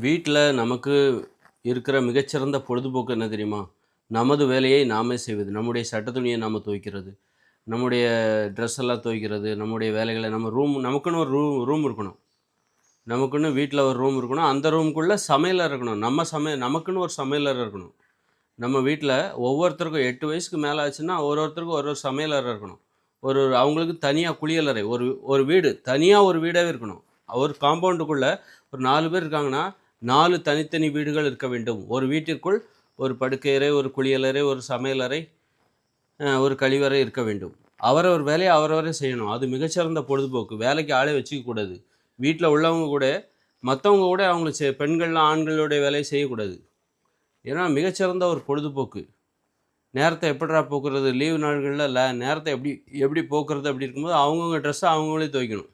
வீட்டில் நமக்கு இருக்கிற மிகச்சிறந்த பொழுதுபோக்கு என்ன தெரியுமா? நமது வேலையை நாமே செய்வது. நம்முடைய சட்ட துணியை நாம் துவைக்கிறது. நம்முடைய ட்ரெஸ் எல்லாம் துவைக்கிறது. நம்முடைய வேலைகளை நம்ம ரூம் நமக்குன்னு ஒரு ரூம் ரூம் இருக்கணும். நமக்குன்னு வீட்டில் ஒரு ரூம் இருக்கணும். அந்த ரூமுக்குள்ளே சமையலர் இருக்கணும். நம்ம சமைய நமக்குன்னு ஒரு சமையலர் இருக்கணும். நம்ம வீட்டில் ஒவ்வொருத்தருக்கும் எட்டு வயசுக்கு மேலே ஆச்சுன்னா ஒரு ஒருத்தருக்கும் ஒரு ஒரு சமையலர் இருக்கணும். ஒரு ஒரு அவங்களுக்கு தனியாக குளியலறை. ஒரு ஒரு வீடு தனியாக ஒரு வீடாகவே இருக்கணும். ஒரு காம்பவுண்டுக்குள்ளே ஒரு நாலு பேர் இருக்காங்கன்னா நாலு தனித்தனி வீடுகள் இருக்க வேண்டும். ஒரு வீட்டிற்குள் ஒரு படுக்கையறை ஒரு குளியலறை ஒரு சமையலறை ஒரு கழிவறை இருக்க வேண்டும். அவரவர் வேலையை அவரவரே செய்யணும். அது மிகச்சிறந்த பொழுதுபோக்கு. வேலைக்கு ஆளே வச்சுக்கக்கூடாது வீட்டில் உள்ளவங்க கூட மற்றவங்க கூட அவங்களுக்கு செ- பெண்கள்லாம் ஆண்களுடைய வேலையை செய்யக்கூடாது. ஏன்னா மிகச்சிறந்த ஒரு பொழுதுபோக்கு. நேரத்தை எப்படிடா போக்குறது? லீவு நாள்களில் இல்லை நேரத்தை எப்படி எப்படி போக்குறது? அப்படி இருக்கும்போது அவங்கவுங்க ட்ரெஸ்ஸை அவங்களே துவைக்கணும்.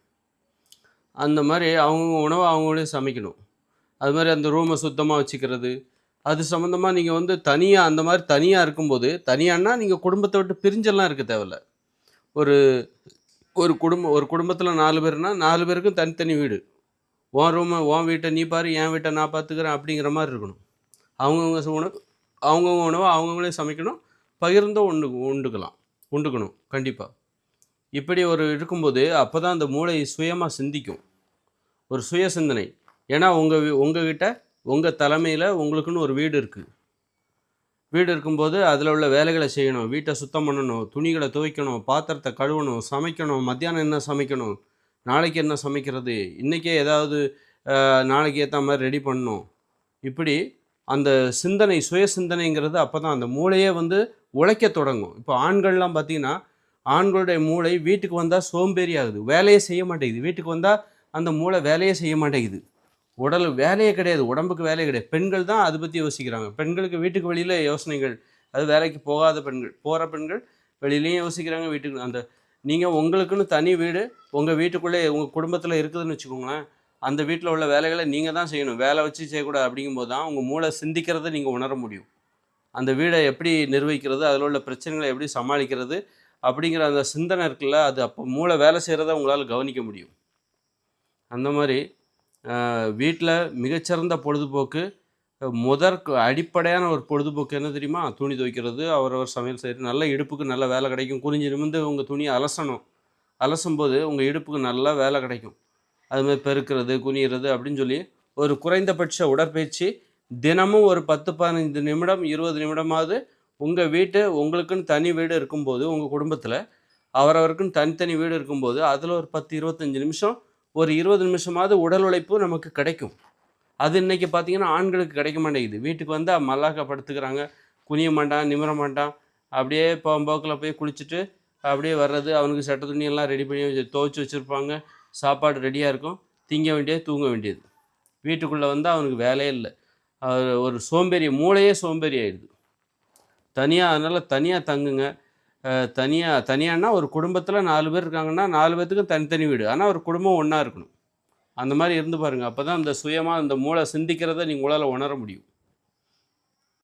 அந்த மாதிரி அவங்கவுங்க உணவை அவங்களே சமைக்கணும். அது மாதிரி அந்த ரூமை சுத்தமாக வச்சுக்கிறது. அது சம்மந்தமாக நீங்கள் வந்து தனியாக அந்த மாதிரி தனியாக இருக்கும்போது தனியான்னா நீங்கள் குடும்பத்தை விட்டு பிரிஞ்செல்லாம் இருக்க தேவையில்ல. ஒரு ஒரு குடும்பம் ஒரு குடும்பத்தில் நாலு பேர்னா நாலு பேருக்கும் தனித்தனி வீடு. உன் ரூமை உன் வீட்டை நீ பாரு என் வீட்டை நான் பார்த்துக்கிறேன் அப்படிங்கிற மாதிரி இருக்கணும். அவங்கவுங்க உணவு அவங்கவுங்க உணவை அவங்கவுங்களே சமைக்கணும். பகிர்ந்தும் உண்டு உண்டுக்கலாம். உண்டுக்கணும் கண்டிப்பாக இப்படி ஒரு இருக்கும்போது அப்போ தான் அந்த மூளை சுயமாக சிந்திக்கும். ஒரு சுய சிந்தனை ஏன்னா உங்கள் உங்ககிட்ட உங்கள் தலைமையில் உங்களுக்குன்னு ஒரு வீடு இருக்குது வீடு இருக்கும்போது அதில் உள்ள வேலைகளை செய்யணும். வீட்டை சுத்தம் பண்ணணும். துணிகளை துவைக்கணும். பாத்திரத்தை கழுவணும். சமைக்கணும். மத்தியானம் என்ன சமைக்கணும்? நாளைக்கு என்ன சமைக்கிறது? இன்றைக்கே ஏதாவது நாளைக்கு ஏற்ற மாதிரி ரெடி பண்ணணும். இப்படி அந்த சிந்தனை சுய சிந்தனைங்கிறது அப்போ தான் அந்த மூளையே வந்து உழைக்க தொடங்கும். இப்போ ஆண்கள்லாம் பார்த்திங்கன்னா ஆண்களுடைய மூளை வீட்டுக்கு வந்தால் சோம்பேறி ஆகுது. வேலையே செய்ய மாட்டேங்குது. வீட்டுக்கு வந்தால் அந்த மூளை வேலையே செய்ய மாட்டேங்குது. உடல் வேலையே கிடையாது உடம்புக்கு வேலையே கிடையாது. பெண்கள் தான் அதை பற்றி யோசிக்கிறாங்க. பெண்களுக்கு வீட்டுக்கு வெளியில் யோசனைகள் அது வேலைக்கு போகாத பெண்கள் போகிற பெண்கள் வெளியிலையும் யோசிக்கிறாங்க வீட்டுக்கு அந்த நீங்கள் உங்களுக்குன்னு தனி வீடு உங்கள் வீட்டுக்குள்ளே உங்கள் குடும்பத்தில் இருக்குதுன்னு வச்சுக்கோங்களேன் அந்த வீட்டில் உள்ள வேலைகளை நீங்கள் தான் செய்யணும். வேலை வச்சு செய்யக்கூடாது அப்படிங்கும்போது தான் உங்கள் மூளை சிந்திக்கிறதை நீங்கள் உணர முடியும். அந்த வீடை எப்படி நிர்வகிக்கிறது அதில் உள்ள பிரச்சனைகளை எப்படி சமாளிக்கிறது அப்படிங்கிற அந்த சிந்தனை இருக்குல்ல அது அப்போ மூளை வேலை செய்கிறத உங்களால் கவனிக்க முடியும். அந்த மாதிரி வீட்டில் மிகச்சிறந்த பொழுதுபோக்கு முதற் அடிப்படையான ஒரு பொழுதுபோக்கு என்ன தெரியுமா? துணி துவைக்கிறது அவரவர் சமையல் செய்கிறது நல்ல இடுப்புக்கு நல்ல வேலை கிடைக்கும். குறிஞ்சி நிமிர்ந்து உங்கள் துணியை அலசணும். அலசும்போது உங்கள் இடுப்புக்கு நல்லா வேலை கிடைக்கும். அது மாதிரி பெருக்கிறது குனிகிறது அப்படின்னு சொல்லி ஒரு குறைந்தபட்ச உடற்பயிற்சி தினமும் ஒரு பத்து பதினைந்து நிமிடம் இருபது நிமிடமாவது உங்கள் வீட்டு உங்களுக்குன்னு தனி வீடு இருக்கும்போது உங்கள் குடும்பத்தில் அவரவருக்குன்னு தனித்தனி வீடு இருக்கும்போது அதில் ஒரு பத்து இருபத்தஞ்சி நிமிஷம் ஒரு இருபது நிமிஷமாவது உடல் உழைப்பு நமக்கு கிடைக்கும். அது இன்னைக்கு பார்த்தீங்கன்னா ஆண்களுக்கு கிடைக்க மாட்டேங்குது. வீட்டுக்கு வந்தால் மல்லாக்க படுத்துக்கிறாங்க. குனிய மாட்டான் நிமிர மாட்டான். அப்படியே போக்கில் போய் குளிச்சுட்டு அப்படியே வர்றது அவனுக்கு சட்ட துணியெல்லாம் ரெடி பண்ணி வச்சு துவைச்சி வச்சுருப்பாங்க. சாப்பாடு ரெடியாக இருக்கும். திங்க வேண்டியது தூங்க வேண்டியது. வீட்டுக்குள்ளே வந்து அவனுக்கு வேலையே இல்லை. ஒரு சோம்பேறி மூளையே சோம்பேறி ஆயிடுது. தனியாக அதனால் தனியாக தங்குங்க. தனியாக தனியானா ஒரு குடும்பத்தில் நாலு பேர் இருக்காங்கன்னா நாலு பேர்த்துக்கும் தனித்தனி வீடு. ஆனால் ஒரு குடும்பம் ஒன்றா இருக்கணும். அந்த மாதிரி இருந்து பாருங்கள் அப்போ தான் அந்த சுயமாக அந்த மூளை சிந்திக்கிறத நீங்கள் உங்களால் உணர முடியும்.